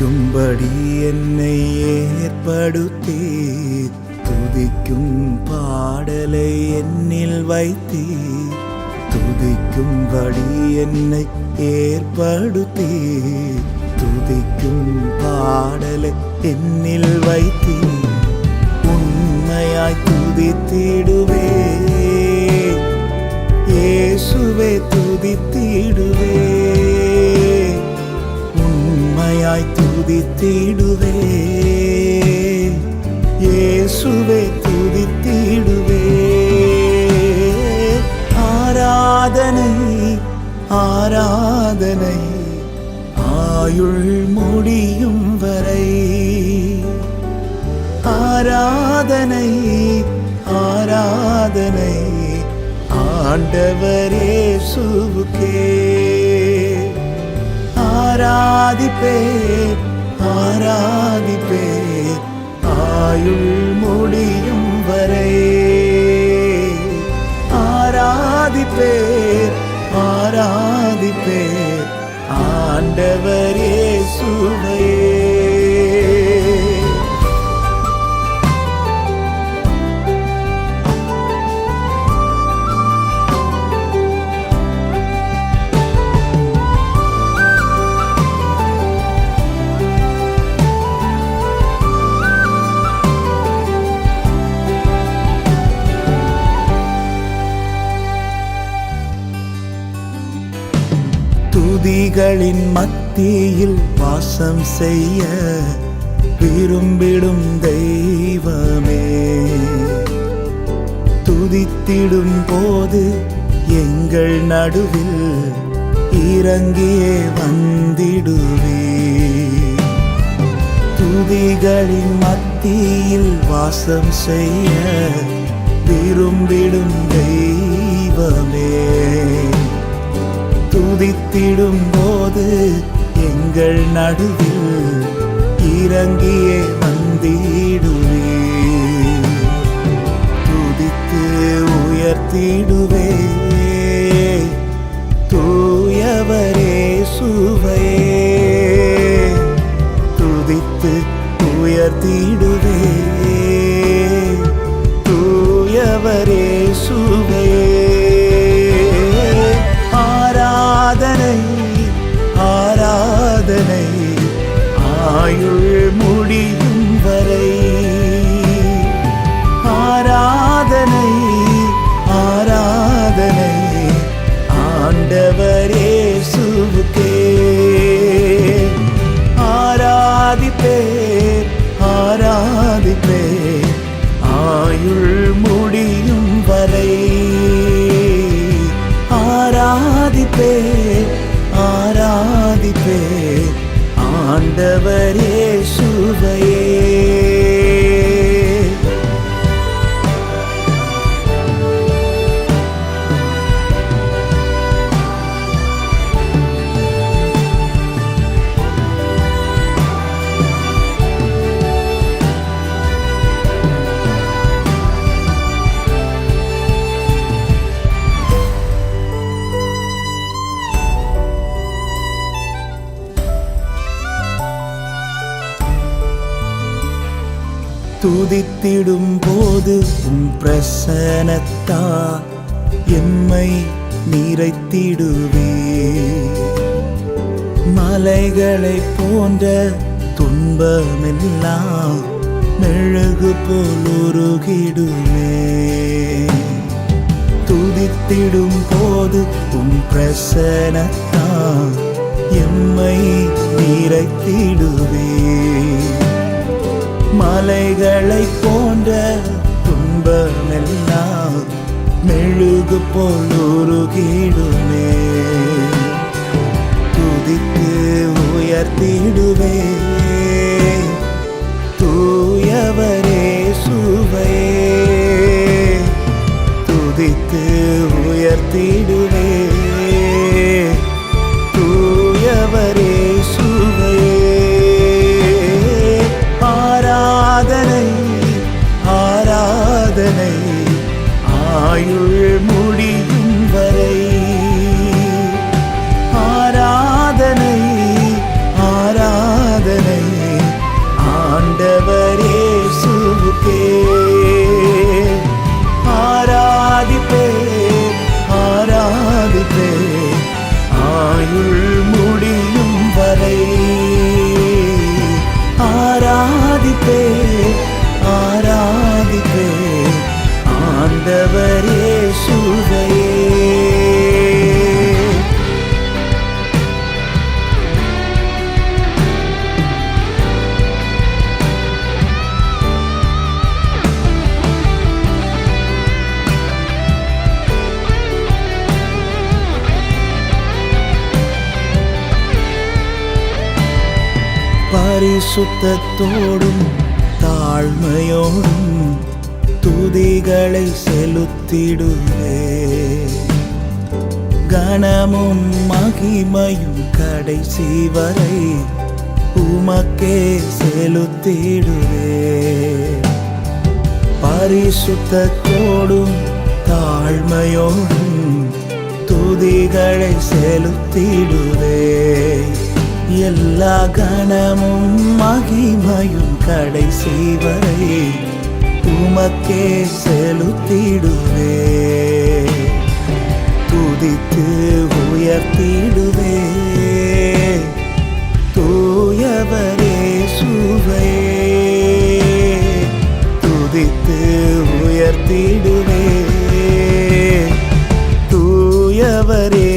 துதிக்கும்படி என்னை ஏற்படுத்தி. துதிக்கும் பாடலை என்னில் வைத்தி. துதிக்கும்படி என்னை ஏற்படுத்தி. துதிக்கும் பாடலை என்னில் வைத்தி. உண்மையாய் துதித்திடுவே. இயேசுவே துதித்திடுவே. உண்மையாய் துதித்திடுவே. இயேசுவே துதித்திடுவே. ஆராதனை ஆராதனை ஆயுள் முடியும் வரை. ஆராதனை ஆராதனை ஆண்டவரே சுவுக்கே ஆராதிப்பே ஆராதிப்பே. ஆயுள் முடியும் வரை. ஆராதிப்பே ஆராதிப்பே. ஆண்டவர் மக்களின் மத்தியில் வாசம் செய்ய விரும்பிடும் தெய்வமே. துதித்திடும் போது எங்கள் நடுவில் இறங்கியே வந்திடுவே. துதிகளின் மத்தியில் வாசம் செய்ய விரும்பிடும் தெய்வமே. துதித்திடும் போது எங்கள் நடுவில் இறங்கியே வந்திடுவே. துதித்து உயர்த்திடுவே. தூயவரே ஆண்டவரே சுவையே. துதித்திடும் போது உன் பிரசனத்தா எம்மை நிறைத்திடுவே மலைகளை போன்ற துன்பமெல்லாம் மெழுகு போல் உருகிடுமே. துதித்திடும் போது உன் பிரசனத்தா எம்மை நிறைத்திடுவே மலைகளை போன்ற துன்பமெல்லாம் மெழுகு போல் உருகிடுமே. துதித்து உயர்த்திடுவே. தூயவரே சுவையே. துதித்து உயர்த்திடுவே பரிசுத்தத்தோடும் தாழ்மையோடும் துதிகளை செலுத்திடுவே. கணமும் மகிமையும் கடைசி வரை உமக்கே செலுத்திடுவே. பரிசுத்தத்தோடும் தாழ்மையோடும் துதிகளை செலுத்திடுவே. எல்லா கணமும் மகிமையும் கடைசி வரை உமக்கே செலுத்திடுவே. துதித்து உயர்த்திடுவே. தூயவரே சுவை. துதித்து உயர்த்திடுவே. தூயவரே